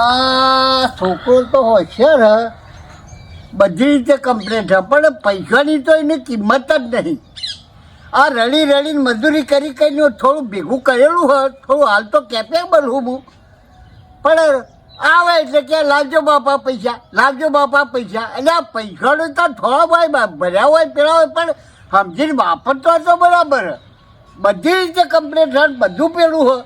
આ છોકરો તો હોશિયાર હ. બધી રીતે કમ્પ્લેટ હ, પણ પૈસાની તો એની કિંમત જ નહીં. આ રડી રડીને મજૂરી કરી કરીને થોડું ભેગું કરેલું હોય થોડું હાલ તો કેપેબલ હું હું. પણ આવે એટલે કે લાવજો બાપા પૈસા, લાવજો બાપા પૈસા. એટલે આ પૈસાનો તો થોડા બા- ભર્યા હોય પેલા હોય, પણ સમજીને વાપરતો હતો બરાબર. બધી રીતે કમ્પ્લેટ બધું પેલું હ.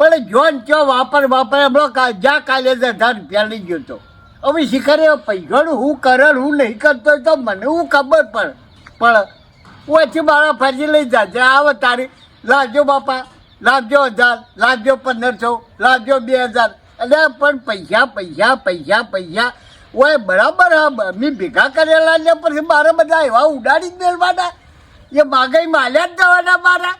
પણ જોન ચો વાપર વાપર કા જ્યાં કાલે રૂપિયા લઈ ગયો તો. હવે શીખરે પૈસાનું હું કરે હું નહીં કરતો તો મને હું ખબર પણ પણ ઓછી મારા ફરી લઈ જાજે આવે તારી, લાવજો બાપા, લાવજો હજાર, લાવજો પંદરસો, લાવજો બે હજાર. એટલે પણ પૈસા પૈસા પૈસા પૈસા. ઓય, બરાબર, હા મેં ભેગા કરેલા ને પછી મારે બધા એવા ઉડાડી જ મેળવાના. એ માગાઈ માલ્યા જ જવાના મારા.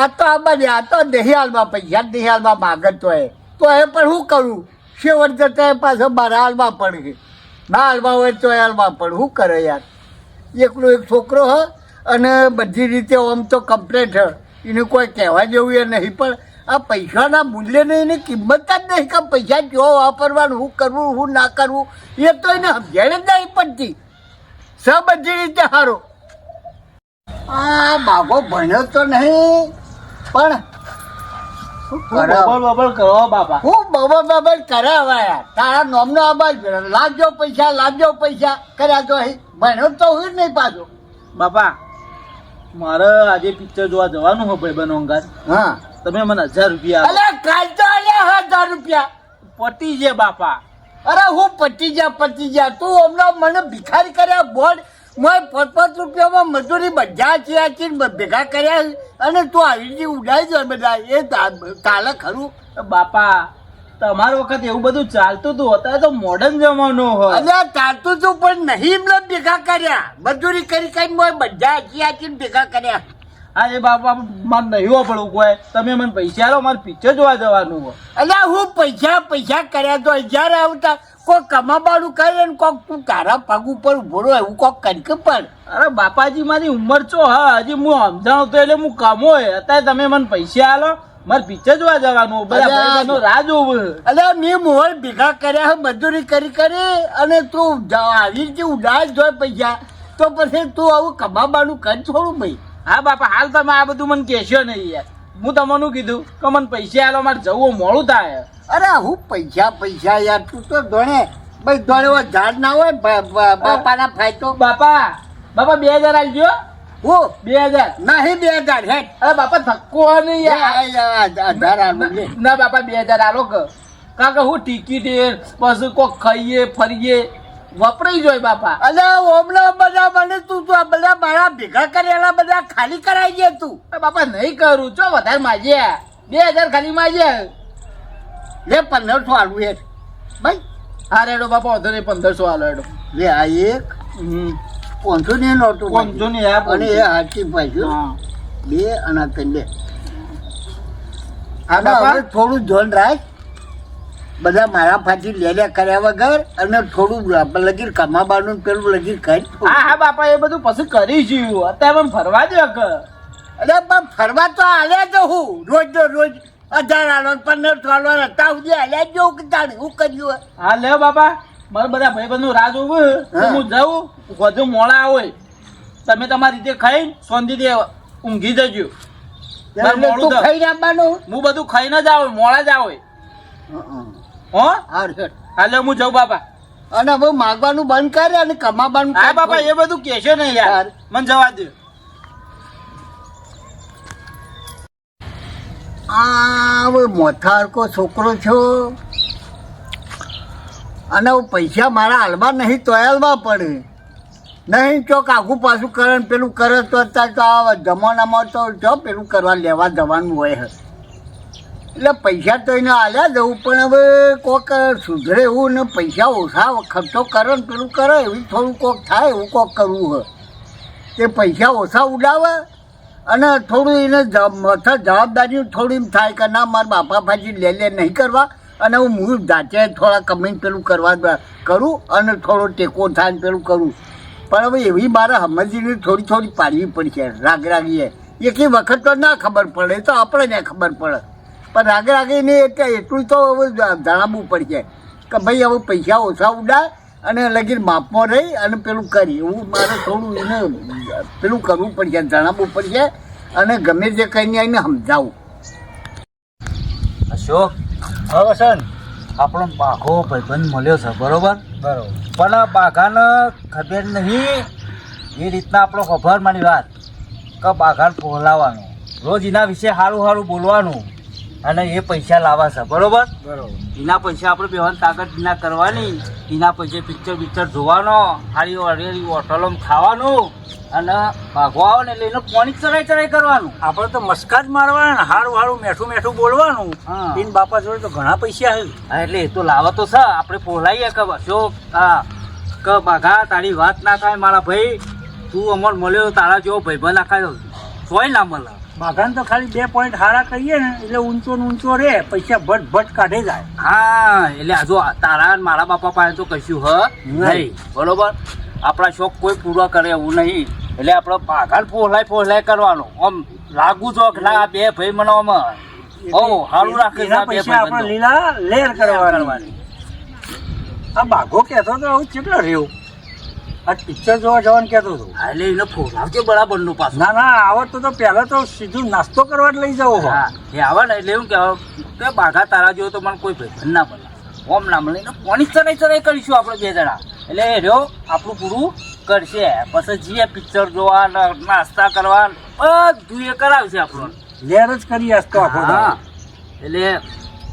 આ તો આ બને આ તો દહિયાલમાં પૈસા દહિયાલમાં માગત એ. તો એ પણ શું કરું? શેવટ જતા એ પાછો મારા હાલમાં પડે ના હાલમાં હોય તો હાલમાં પણ શું કરે યાર? એકલો એક છોકરો હ, અને બધી રીતે આમ તો કમ્પ્લેટ હ. એને કોઈ કહેવા જેવું એ નહીં, પણ આ પૈસાના મૂલ્યને એની કિંમત જ નહીં કે પૈસા જો વાપરવાનું, શું કરવું, શું ના કરવું, એ તો એને સમજણ જ નહીં પડતી. સ બધી રીતે સારો આ બાબો ભણ્યો તો નહીં. પણ બબલ બબલ કરો બાપા. હું બબલ બબલ કરે તારા નોમનો અવાજ લાવજો પૈસા લાવજો પૈસા. કર્યા તો અહીં તો હું નહીં પાછો. બાપા મારે આજે પિક્ચર જોવા જવાનું હોય હા. તમે મને હજાર રૂપિયા અલે કાલ તો અલ્યા હજાર રૂપિયા. પટી છે બાપા. અરે હું પતી જા પતી જા તું હમણાં મને ભિખારી કર્યા બોર્ડ મેં પાંચ રૂપિયામાં મજૂરી બધા છે ભેગા કર્યા અને તું આવી ઉડાઈ જાય બધા. એ તાલે ખરું. બાપા, તમારો વખત એવું બધું ચાલતું હતું. અત્યારે તો મોડર્ન જમાનો હોય. અલ્યા, ચાલતું તું પણ નહીં ભેગા કર્યા. મજૂરી કરી કરીને બધા આચીને ભેગા કર્યા. એ બાપા મારે નહીં વાપરવું કોઈ. તમે મને પૈસા લો મારે પિક્ચર જોવા જવાનું હોય. અલ્યા હું પૈસા પૈસા કર્યા તો જ્યારે આવતા. કોઈ કમાબાડું કરે ને કોક તું તારા પગ ઉપર ઊભો રહો એવું કોક કરી કે પણ. અરે બાપાજી મારી ઉંમર છો હા હજી હું સમજાણું તો એટલે હું કમો અત્યારે તમે મને પૈસા આલો મારે પિક્ચર જોવા જવાનું બધા. રાહ જોવું અલ્યા મેં મોહર ભેગા કર્યા હે મજૂરી કરી કરી અને તું આવી રીતે ઉડાડ જોય પૈસા. તો પછી તું આવું કમાબાનું કર છોડું ભાઈ. હા બાપા હાલ તમે આ બધું મને કહેશો નહીં યાર. હું તમને કીધું કે મને પૈસા આલો મારે જવું મોડું થાય. અરે હું પૈસા પૈસા યાર તું તો ધોણે ભાઈ ધોણે ઝાડ ના હોય બાપાના ફાયતો બાપા બાપા બે હજાર આવજો હું? બે હજાર. નહીં બે હજાર હે અરે બાપા ધક્કો નહીં યાર. હજાર આલું. ના બાપા બે હજાર આલો કાકા હું ટિકિટ પછી કોક ખાઈએ ફરીએ. વપરાઈ જોય બાપા. અલ્યા ઓમલા બધા મને તું તું આ બધા મારા ભેગા કરેલા બધા ખાલી કરાઈ ગયા તું. બાપા નહીં કરું. ચો વધારે માજે બે હજાર ખાલી માજે લે પંદરસો આલુ એક ભાઈ. હા રેડો બાપા વધુ નહીં પંદરસો આલો રેડો. લે આ એક. પાંચસો ને નોટો પાંચસો ને આ અને એ હાથી પાછું હા. બે અને આ બે. હા બાપા. થોડું ધોન રાખ. બધા મારા ફાટી લે લે કર્યા વગર અને થોડું લગીર કમાવાનું પેલું લગીર કરી હા હા બાપા એ બધું પછી કરીશું અત્યારે મને ફરવા દો અરે પણ ફરવા તો હાલ્યા જ હું. રોજ રોજ અઢાર આલો પંદર આલો હતા સુધી હાલ્યા જ કે તાણે હું કર્યું હા લે બાપા. મારે બધા ભાઈબંધો રાહ જોવું હું. જાઉં વધુ મોડા હોય. તમે તમારી રીતે ખાઈ શાંતિથી ઊંઘી જજો. મોડું તું. ખાઈ રાખવાનું હું બધું ખાઈને જ આવું મોડા જ આવે. હો. હાલે હું જાઉં બાપા. અને હવે માગવાનું બંધ કરે અને કમાવાનું હા કર. બાપા એ બધું કહેશો નહીં યાર. મને જવા દે આ મોથારકો છોકરો છો. અને હું પૈસા મારા હાલમાં નહીં તો હાલમાં પડે. નહીં ચોક આખું પાછું કરે ને પેલું કરે તો અત્યારે તો આ જમાનામાં તો જો પેલું કરવા લેવા જવાનું હોય છે એટલે પૈસા તો એને આલ્યા જવું પણ હવે કોક સુધરે એવું ને પૈસા ઓછા ખર્ચો કરે ને પેલું કરે, એવી થોડું કોક થાય એવું કોક કરવું હોય. તે પૈસા ઓછા ઉડાવે અને થોડું એને મથા જવાબદારી થોડી એમ થાય કે ના, મારા બાપા ભાજી લે લે નહીં કરવા અને હું હું જાતે થોડા કમાઈને પેલું કરવા કરું અને થોડો ટેકો થાય ને પેલું કરું. પણ હવે એવી મારે સમજીને થોડી થોડી પાડવી પડશે, રાગ રાગીએ. એકી વખત તો ના ખબર પડે તો આપણે ને ખબર પડે. પણ રાગે રાગે ને એટલે એટલું તો હવે જણાવવું પડશે કે ભાઈ હવે પૈસા ઓછા ઉડાય અને લગીન માપમાં રહી અને પેલું કરી. એવું મારે થોડું એને પેલું કરવું પડશે જણાવવું પડશે અને ગમે તે કહીને એને સમજાવું. અશોક? હા વસંત. આપણો બાઘો ભાઈબંધ મળ્યો છે બરોબર? બરોબર. પણ આ બાઘાને ખબર નહીં એ રીતના આપણો ખબર મારી વાત. કે બાઘાને બોલાવવાનું રોજ એના વિશે સારું સારું બોલવાનું. અને એ પૈસા લાવવા છે બરોબર? બરોબર. એના પૈસા આપણે બેવાની તાકાત ના કરવાની એના પૈસે પિક્ચર બિક્ચર જોવાનો હારી હરેરી હોટલોમાં ખાવાનું અને ભાગવા ને એટલે એનો પાણી ચરાઈ ચરાઈ કરવાનું. આપણે તો મસ્કા જ મારવાના હારું હારું મેઠું મેઠું બોલવાનું. ઈન બાપા જોડે તો ઘણા પૈસા આવે એટલે એ તો લાવો તો છે. આપણે પોલાઈએ કે અશોક હા કે બાઘા તારી વાત ના થાય મારા ભાઈ તું અમર મળ્યો તારા જેવો ભાઈબંધ આખા સોય ના મળે. બાગાન તો ખાલી બે પોઈન્ટ હારા કહીએ ને એટલે ઊંચો ને ઊંચો રે પૈસા ભટ ભટ કાઢે જાય. હા એટલે આ તારા મારા બાપા પાસે તો કશું હ નહીં. બરોબર? આપણા શોખ કોઈ પૂરો કરે એવું નહીં. એટલે આપણે બાઘાને પોલાય પોલાય કરવાનો. આમ લાગુ જો કે ના આ બે ભાઈ મને આમ ઓ સારું રાખે પૈસા આપણે લીલા લેર કરવાની. કરવાની. આ બાઘો કહેતો તો આવું કેટલો રહ્યો? આ પિક્ચર જોવા જવાનું કહેતો હતો. એટલે એને ફોલાવજે બરાબરનું પાછું. ના ના આવડતો તો પહેલા તો સીધું નાસ્તો કરવા જ લઈ જવો. હા એ આવે ને એટલે એવું કે કે બાઘા તારા જેવો તો મને કોઈ ભાઈ ના મળે. ઓમ ના મળે. એને કોની ચરાઈ ચરાઈ કરીશું આપણે બે જણા. એટલે એ રહ્યો આપણું પૂરું કરશે. પછી જઈએ પિક્ચર જોવા નાસ્તા કરવા. બધું એ કરાવશે આપણું. લેર જ કરી આસતો આખો હા. એટલે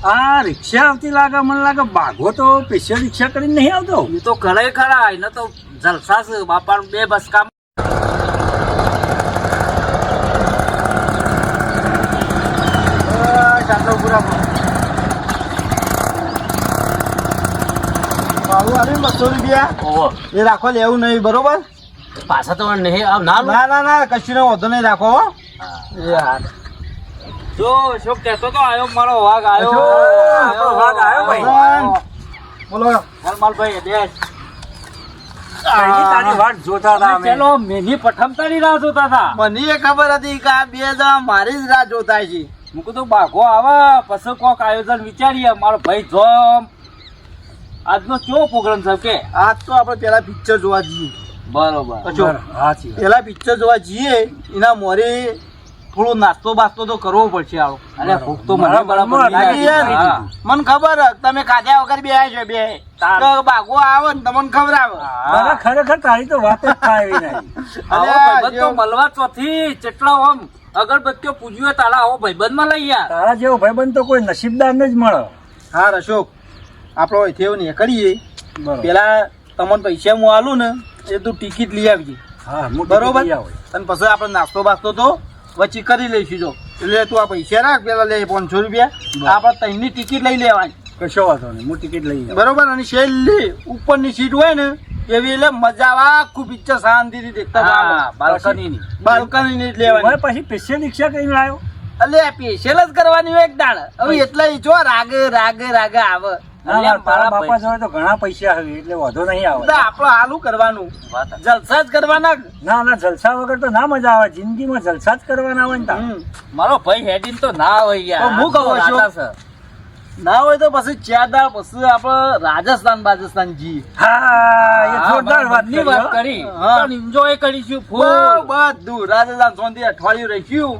આ રિક્ષા આવતી લાગે મને લાગે બાઘો તો સ્પેશિયલ રિક્ષા કરીને નહીં આવતો. એ તો ઘરે ખરા એને તો જલસા છે બાપાનું બે બસ કામ. બસો રૂપિયા? એ રાખો લેવું નહીં બરોબર? પાછા તો નહીં આવ ના ના ના કશું વધુ નહીં રાખો હો. જો શું કહેતો તો આયો મારો વાઘ આયો. મારો વાઘ આયો ભાઈ. બોલો. દેશ હતા અમે. ચલો મેની પઠમતાની રાહ જોતા હતા. મને એ ખબર હતી કે આ બે જણા મારી જ રાહ જોતા છે. હું કીધું બાઘો આવે પછી કોક આયોજન વિચારીએ. મારો ભાઈ જોમ. આજનો કેવો પ્રોગ્રામ છે કે? આજ તો આપણે પેલા પિક્ચર જોવા જઈએ. બરોબર. પેલા પિક્ચર જોવા જઈએ એના મોરે થોડો નાસ્તો બાસ્તો તો કરવો પડશે આવો. અરે ભૂખ તો મને. મને ખબર તમે ખાધા વગર બે છો બે. બાગો આવે ને તમને ખબર આવે ખરેખર તારી તો વાત જ થાય એવી નહીં. તો જેવું- મળવા ચોથી ચેટલા આમ અગરબત્તીઓ પૂજ્યું તારા આવો ભાઈબંધમાં લઈ યાર તારા જેવો ભાઈબંધ તો કોઈ નસીબદાર ને જ મળે. હા અશોક આપણો અહીંથી ને કરીએ પેલા તમને પૈસા હું આલું ને એ તું ટિકિટ લઈ આવજે. હા બરોબર. અને પછી આપણે નાસ્તો બાસ્તો તો વચ્ચે કરી લઈશું જો. એટલે તું આ પૈસા રાખ પેલા લે પાંચસો રૂપિયા. આપણે ત્રણની ટિકિટ લઈ લેવાની. કશો વાંધો નહીં હું ટિકિટ લઈ બરોબર? અને છેલ્લી ઉપરની સીટ હોય ને એવી એટલે મજા આવે આખું પિક્ચર શાંતિથી દેખતા બાલ્કનીની. બાલ્કની ની જ લેવાની. પછી પેશિયલ રિક્ષા કરીને આવ્યો. એટલે પેશિયલ જ કરવાની હોય એક દાડ. હવે એટલા જો રાગે રાગે રાગે આવે. મારા બાપા જોડે તો ઘણા પૈસા આવે એટલે વાંધો નહીં આવે. આપણે હાલું કરવાનું? જલસા જ કરવાના? ના ના જલસા વગર તો ના મજા આવે. જિંદગીમાં જલસા જ કરવાના હોય ને મારો ભાઈ હેડીન તો ના હોય યાર. હું કહું છું. ના હોય તો પછી ચાર દાડ પછી આપણે રાજસ્થાન બાજસ્થાન જી હા એ જોરદાર વાત મનની વાત કરી. પણ એન્જોય કરીશું ફૂલ બધું. રાજસ્થાન સોંધી અઠવાડિયું રહીશું.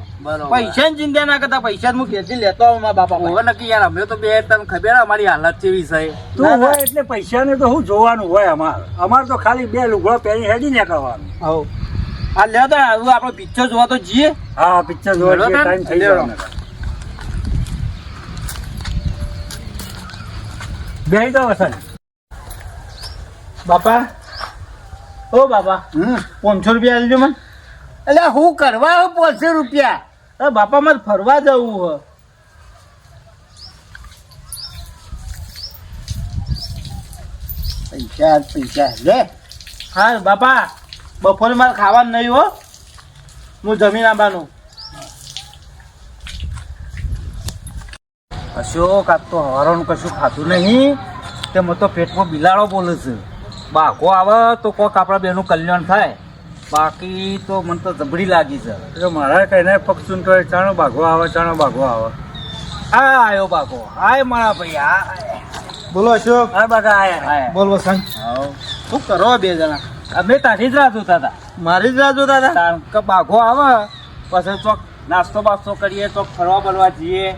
પૈસા ની ચિંતા ના કરતા પૈસા હું કેતી લેતો આવું મારા બાપા હવે નક્કી યાર અમે તો બે તને ખબર અમારી હાલત કેવી છે. તું હોય એટલે પૈસા ને તો શું જોવાનું હોય અમાર. અમાર તો ખાલી બે લુગડો પહેરી હેડી ને કરવાનું હા આ લ્યો તો આપણે પિક્ચર જોવા તો જઈએ. હા પિક્ચર જોવા? ટાઈમ થઈ લેવડો. બેહી તો વસન બાપા? ઓ બાપા હમ. પાંચસો રૂપિયા આલજો મને. એટલે હું કરવા હો પાંચસો રૂપિયા? અરે બાપા મારે ફરવા જવું પૈસા પૈસા લે. હા બાપા બપોરે મારે ખાવાનું નહીં હો. હું જમીન આવવાનું અશોક આ તો હવારોનું કશું ખાતું નહીં. તે મેં તો પેટમાં બિલાડો બોલે છે. બાઘો આવે તો કોક આપણા બેનું કલ્યાણ થાય. બાકી તો મને તો જબડી લાગી છે. એટલે મારા કહીને પગ કહે ચાણો ભાગો આવે ચાણો ભાગો આવે. આ આવ્યો બાઘો આય મારા ભાઈ આ બોલો અશોક. હા બાઘા આયા. બોલ વસંત. હાઉ. શું કરો બે જણા? અમે તારી જ રાહ જોતા હતા. મારી જ રાહ જોતા હતા? કારણ કે બાઘો આવે. પછી ચોક નાસ્તો બાસ્તો કરીએ ચોક ફરવા બરવા જઈએ.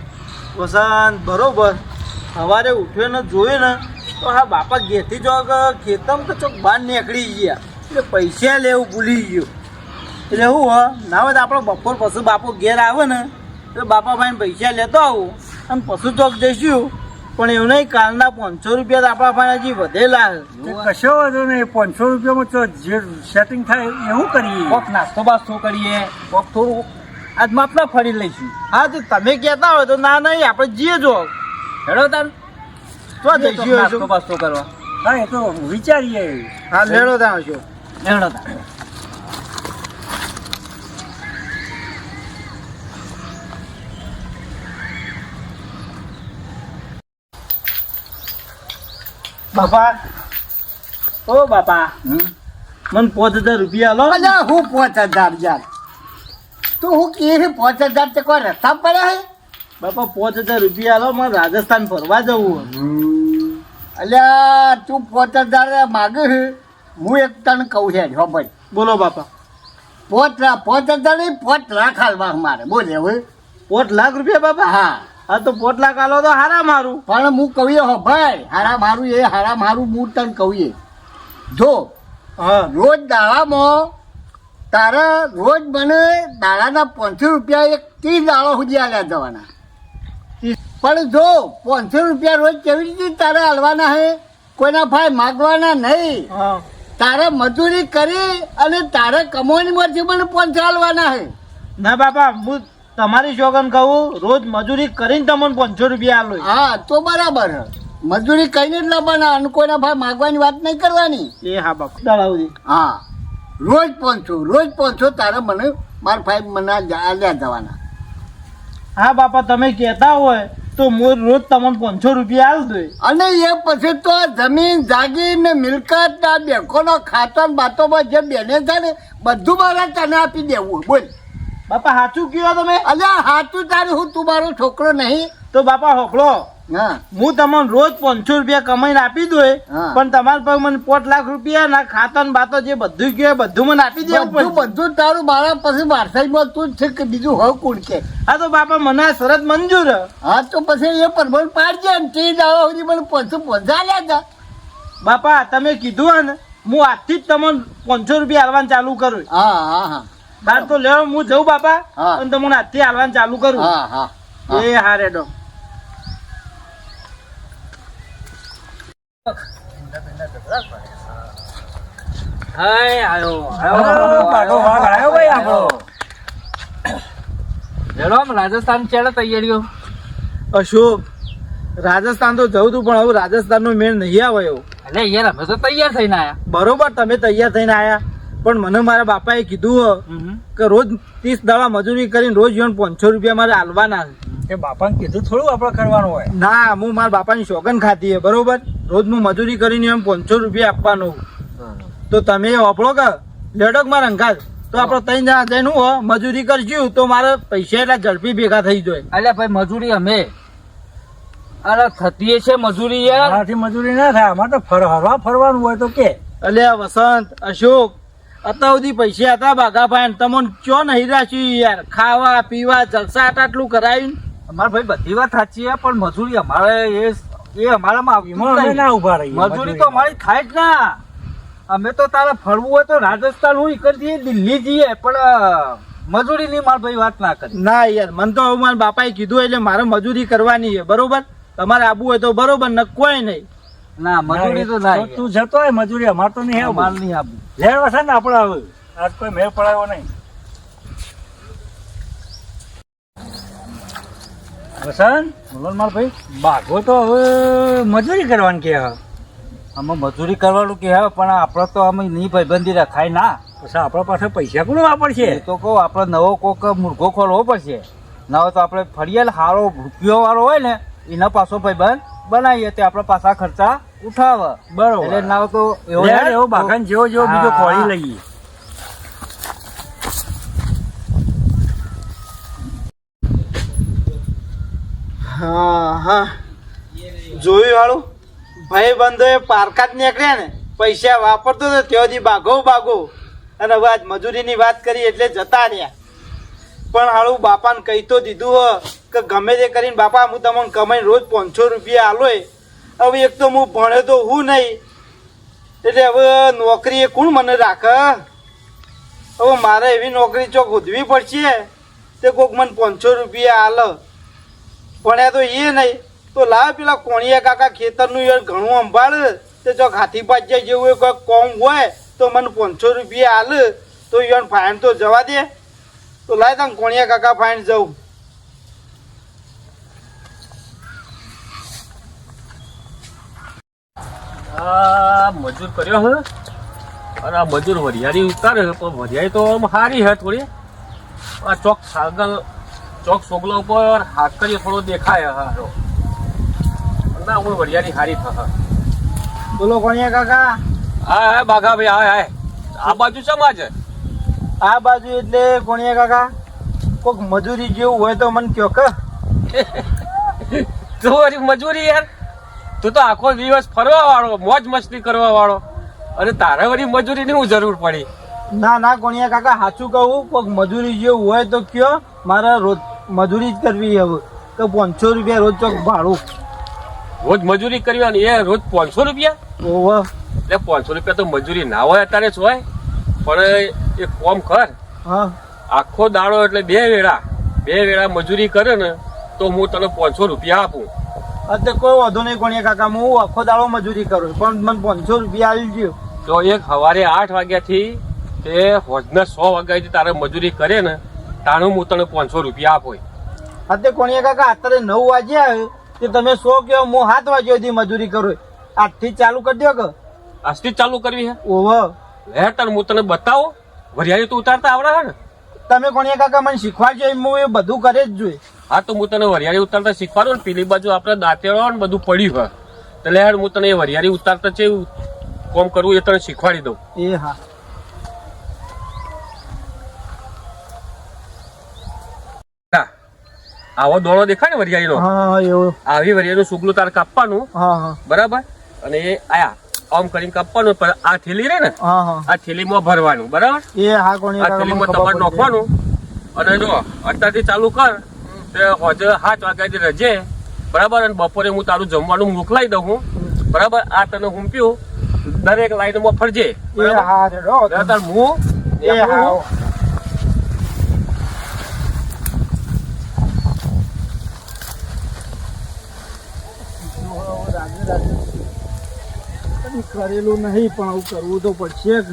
વસંત બરોબર. સવારે ઉઠ્યો ને જોયું ને તો હા બાપા ઘેરથી ચોક ખેતમ તો ચોક બહાર નીકળી ગયા. એટલે પૈસા લેવું ભૂલી ગયો. એટલે હું હ ના હોય આપણો બપોર પછી બાપો ઘેર આવે ને એટલે બાપા ભાઈને પૈસા લેતો આવું અને પશુ ચોક જઈશું. પણ એવું નહીં કાલના પાંચસો રૂપિયા આપણા ભાઈ હજી વધેલા કશો વધુ નહીં પાંચસો રૂપિયામાં જે સેટિંગ થાય એવું કરીએ. કોક નાસ્તો બાસ્તો કરીએ કોક થોડું આજ માપના ફરી લઈશું. હા તો તમે કહેતા હોય તો ના નહીં આપણે જઈએ જો. હેડો તાર તો જઈશું નાસ્તો. બાસ્તો કરવા. હા એ તો વિચારીએ. હા લેડો ત્યાં હશો લેડો તાર બાપા. ઓ બાપા? મને પાંચ હજાર રૂપિયા લો હું પાંચ હજાર યાર. તું હું કે છે પાંચ હજાર તે કોઈ રસ્તા પડ્યા હે બાપા પાંચ હજાર રૂપિયા લો મારે રાજસ્થાન ફરવા જવું. અલ્યા તું પાંચ હજાર માગે છે? હું એક તને કહું છે હો ભાઈ. બોલો બાપા. પાંચ લાખ પાંચ હજાર નહીં પાંચ લાખ હાલવા મારે. બોલ હવે. પાંચ લાખ રૂપિયા બાપા? હા. હા તો પાંચ લાખ આલો તો હારા મારું. પણ હું કહું હો ભાઈ હારા મારું એ હારા મારું હું તને કહું જો રોજ દાડામાં તારે રોજ મને દાડાના પાંચસો રૂપિયા એક ત્રીસ દાડો સુધી આલ્યા જવાના. પણ જો પાંચસો રૂપિયા રોજ કેવી રીતે તારે હાલવાના હે? કોઈના ભાઈ માગવાના નહીં. તારે મજૂરી કરી અને તારે કમાણીમાંથી મને પાંચસો હાલવાના હે. ના બાપા હું તમારી શોગન કહું રોજ મજૂરી કરીને તમને પાંચસો રૂપિયા આલો. હા તો બરાબર. મજૂરી કરીને જ લાવવાના અને કોઈના ભાઈ માગવાની વાત નહીં કરવાની. એ હા બાપા. દળાવજી હા. રોજ પહોંચું રોજ પહોંચો તારે મને મારા ભાઈ મને આલ્યા જવાના. હા બાપા તમે કહેતા હોય તો હું રોજ તમને પાંચસો રૂપિયા આલ દે. અને એ પછી તો જમીન જાગી ને મિલકત ના બેંકોનો ખાતર બાતોમાં જે બેને છે ને બધું મારે તને આપી દેવું બોલ. બાપા સાચું કયો તમે? અલ્યા સાચું તારે હું તું મારો છોકરો નહીં. તો બાપા હોકળો હા. તમને રોજ પાંચસો રૂપિયા કમાઈને આપી દઉં પણ તમારા પાસે મને પાંચ લાખ રૂપિયા ના ખાતર બાતો જે બધું કયો બધું મને આપી દેવું બધું બધું તારું મારા પછી વારસાઈમાં તું છે કે બીજું હવે કોણ કે? હા તો બાપા મને આ શરત મંજૂર હા. તો પછી એ પરમણ પાડજે ને તે દાવા સુધી મને પાંચસો પહોંચાડ્યા હતા બાપા તમે કીધું ને હું આજથી જ તમને પાંચસો રૂપિયા હાલવાનું ચાલુ કરું. હા હા હા. બાર તો લેવો હું જઉં બાપા. અને તમને આજથી હાલવાનું ચાલુ કરું. હા હા. એ હારે રેડો હાય આયો. આવ્યો ભાઈ આપણો. આમ રાજસ્થાન ચાલે તૈયારીઓ? અશોક રાજસ્થાન તો જવું તું પણ હવે રાજસ્થાન નો મેળ નહીં આવે એવું. એટલે યાર અમે તો તૈયાર થઈને આયા. બરોબર તમે તૈયાર થઈને આયા. પણ મને મારા બાપાએ કીધું કે રોજ ત્રીસ દાડા મજૂરી કરીને રોજ યોન પાંચસો રૂપિયા મારે હાલવાના. એ બાપાને કીધું થોડું આપણે કરવાનું હોય. ના હું મારા બાપાની શોગન હે બરોબર? રોજ હું મજૂરી કરીને એમ પાંચસો રૂપિયા આપવાનું. તો તમે વાપરો કે લેડક મારા અંગાત તો આપણે ત્રણ જણા જઈને હું મજૂરી કરશું તો મારે પૈસા એટલા ઝડપી ભેગા થઈ જાય. અલ્યા ભાઈ મજૂરી અમે. અરે થતી છે મજૂરી યાર. મારાથી મજૂરી ના થાય. અમારે તો ફરવા ફરવાનું હોય તો કે. અલ્યા વસંત અશોક અત્યાર સુધી પૈસા હતા બાઘાભાઈ તમને ચો નહીં રાખ્યું યાર? ખાવા પીવા જલસા આટ આટલું કરાયું અમારે ભાઈ બધી વાત સાચી છે પણ મજૂરી અમારે એ એ અમારામાં આવી અમે ના ઊભા રહી મજૂરી તો અમારી થાય જ ના. અમે તો તારે ફરવું હોય તો રાજસ્થાન હું કરી દઈએ દિલ્હી જઈએ પણ મજૂરી ની માર ભાઈ વાત ના કરી. ના યાર મને તો હવે મારા બાપાએ કીધું એટલે મારે મજૂરી કરવાની છે બરોબર? તમારે આબુ હોય તો બરોબર ન કોઈ નહીં. ના મજૂરી તો ના તું જતો હોય મજૂરી અમારે તો નહીં હે માલ નહીં આબુ. લેર વસે ને આપણે હવે. આજ કોઈ મેળ પડાયો નહીં. વસંત ને ભાઈ બાઘો તો હવે મજૂરી કરવાની કે આમાં મજૂરી કરવાનું કે હવે પણ આપણે તો અમે નહીં ભાઈબંધી રખાય ના. પછી આપણા પાસે પૈસા કોણ વાપરશે? તો કહો આપણે નવો કોક મૂર્ખો ખોલવો પડશે. ના હોય તો આપણે ફરિયાલ હારો રૂપિયો વાળો હોય ને એના પાછો ભાઈબંધ બનાવીએ તે આપણા પાછા ખર્ચા ઉઠાવે. બરોબર. એટલે ના તો એવો એવો બાઘાને જેવો જેવો બીજો. ખોળી લઈએ. હા હા. જોયું વાળું? ભાઈ બંધો પારકા જ નીકળ્યા ને, પૈસા વાપરતો તો ત્યાંથી બાઘો બાઘો. અને હવે આજ મજૂરીની વાત કરી એટલે જતા રહ્યા. પણ હાળું બાપાને કહી તો દીધું કે ગમે તે કરીને, બાપા, હું તમને કમાઈને રોજ પાંચસો રૂપિયા આલોય. હવે એક તો હું ભણ્યો તો હું નહીં. એટલે હવે નોકરી એ કોણ મને રાખે? હવે મારે એવી નોકરી ચોક ઉધવી પડશે તે કોઈક મને પાંચસો રૂપિયા આલે. ભણ્યા તો એ નહીં. તો લાવ પેલા કોણિયા કાકા ખેતરનું યાર ઘણું સંભાળ તે ચોક હાથી પાજ્યા જેવું કોઈ કોમ હોય, તો મને પાંચસો રૂપિયા હાલ તો યાર ફાઇન તો જવા દે. તો લાય તમે કોણિયા કાકા ફાઇન જવું આ મજૂર કર્યો હે? અને આ મજૂર વરિયાળી ઉતારે પણ વરિયાળી તો આમ સારી હે થોડી. આ ચોક સાગલ ચોક સોગલા ઉપર હાથ કરી થોડો દેખાય હારો. ના હું વરિયાળી હારી થશે બોલો કોણિયા કાકા? હા હા બાઘા ભાઈ હા હા. આ બાજુ સમાજ આ બાજુ એટલે કોણિયા કાકા? કોક મજૂરી જેવું હોય તો મને કયો કે. તું મજૂરી યાર? તું તો આખો દિવસ ફરવા વાળો મોજ મસ્તી કરવા વાળો. અને તારે વળી મજૂરીની હું જરૂર પડી. ના ના કોણિયા કાકા? સાચું કહું કોક મજૂરી જેવું હોય તો કયો મારા રોજ મજૂરી જ કરવી હવે. તો પાંચસો રૂપિયા રોજ ચોક ભાડું. રોજ મજૂરી કરવી અને એ રોજ પાંચસો રૂપિયા? ઓહો. એટલે પાંચસો રૂપિયા તો મજૂરી ના હોય અત્યારે જ હોય. પણ એ કોમ કર હા. આખો દાડો એટલે બે વેળા. બે વેળા મજૂરી કરે ને તો હું તને પાંચસો રૂપિયા આપું. અત્યારે કોઈ વાંધો નહીં કોણિયા કાકા હું આખો દાડો મજૂરી કરું પણ મને પાંચસો રૂપિયા આવી ગયો તો એક સવારે આઠ વાગ્યાથી તે હોજના સો વાગ્યા સુધી તારે મજૂરી કરે ને તાણું હું તને પાંચસો રૂપિયા આપો અત્યારે કોણીએ કાકા અત્યારે નવ વાગ્યા કે તમે સો કહો હું સાત વાગે સુધી મજૂરી કરું. આજથી ચાલુ કરી દો કે. આજથી જ ચાલુ કરવી હે? ઓહો. હે તને હું તને બતાવો. વરિયાળી તો ઉતારતા આવડે હે ને? તમે કોણીએ કાકા મને શીખવાડજો એમ હું એ બધું કરે જ જોઈએ. હા તો હું તને વરિયાળી ઉતારતા શીખવાડું ને પેલી બાજુ આપણે દાંતેડો ને બધું પડ્યું હોય એટલે હેડ હું તને એ વરિયાળી ઉતારતા છે કોમ કરવું એ તને શીખવાડી દઉં. એ હા. આવો દોણો દેખાય ને વરિયાળીનો? હા આવી વરિયાળીનું સુગલું તારે કાપવાનું હા હા. બરાબર? અને એ આયા આમ કરીને કાપવાનું પણ આ થેલી રે ને આ થેલીમાં ભરવાનું બરાબર? એ હા આ કોણિયા કાકા થેલીમાં તમારે નાખવાનું. અને જો અત્યારથી ચાલુ કર તે હોજે સાત વાગ્યાથી રજે બરાબર? અને બપોરે હું તારું જમવાનું મોકલાઈ દઉં હું બરાબર? આ તને હુંપ્યું દરેક લાઈનમાં ફરજે બરાબર? હા રેડો ત્યારે તાર હું કરેલું નહીં, પણ આવું કરવું તો પડશે જ.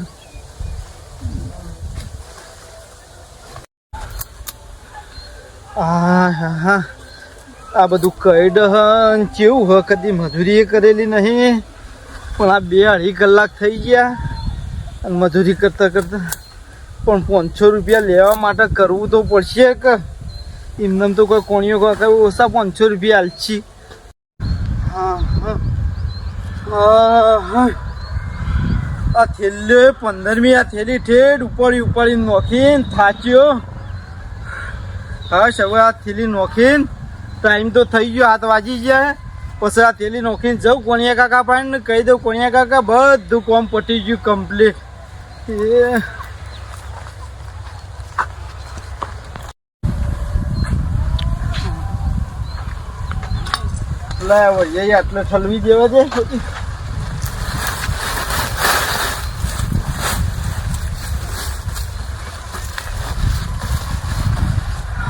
આ બધું કઈ ડહન કેવું હ? કદી મજૂરી કરેલી નહીં. પણ આ બે અઢી કલાક થઈ ગયા. અને મજૂરી કરતા કરતા પણ પાંચસો રૂપિયા લેવા માટે કરવું તો પડશે કે એમને તો કોઈ કોણીઓ કોઈ ઓછા પાંચસો રૂપિયા આલછી હા. આ થેલી પંદરમી આ થેલી ઠેઠ ઉપાડી ઉપાડી નોખીને થાચ્યો. હા હવે આ થેલી નોખીને ટાઈમ તો થઈ ગયો હાથ વાજી જાય પછી આ થેલી નોખીને જાઉં કોણિયા કાકા પાસે કહી દઉં કોણિયા કાકા, બધું કોમ પટી ગયું કમ્પ્લીટ એ એ આટલે ઠલવી દેવા દે.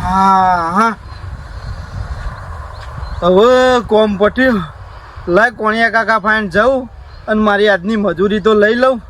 હા હા. હવે કોમ પટ્યું લાય કોણિયા કાકા ફાઈન જાઉં અને મારી આજની મજૂરી તો લઈ લઉં.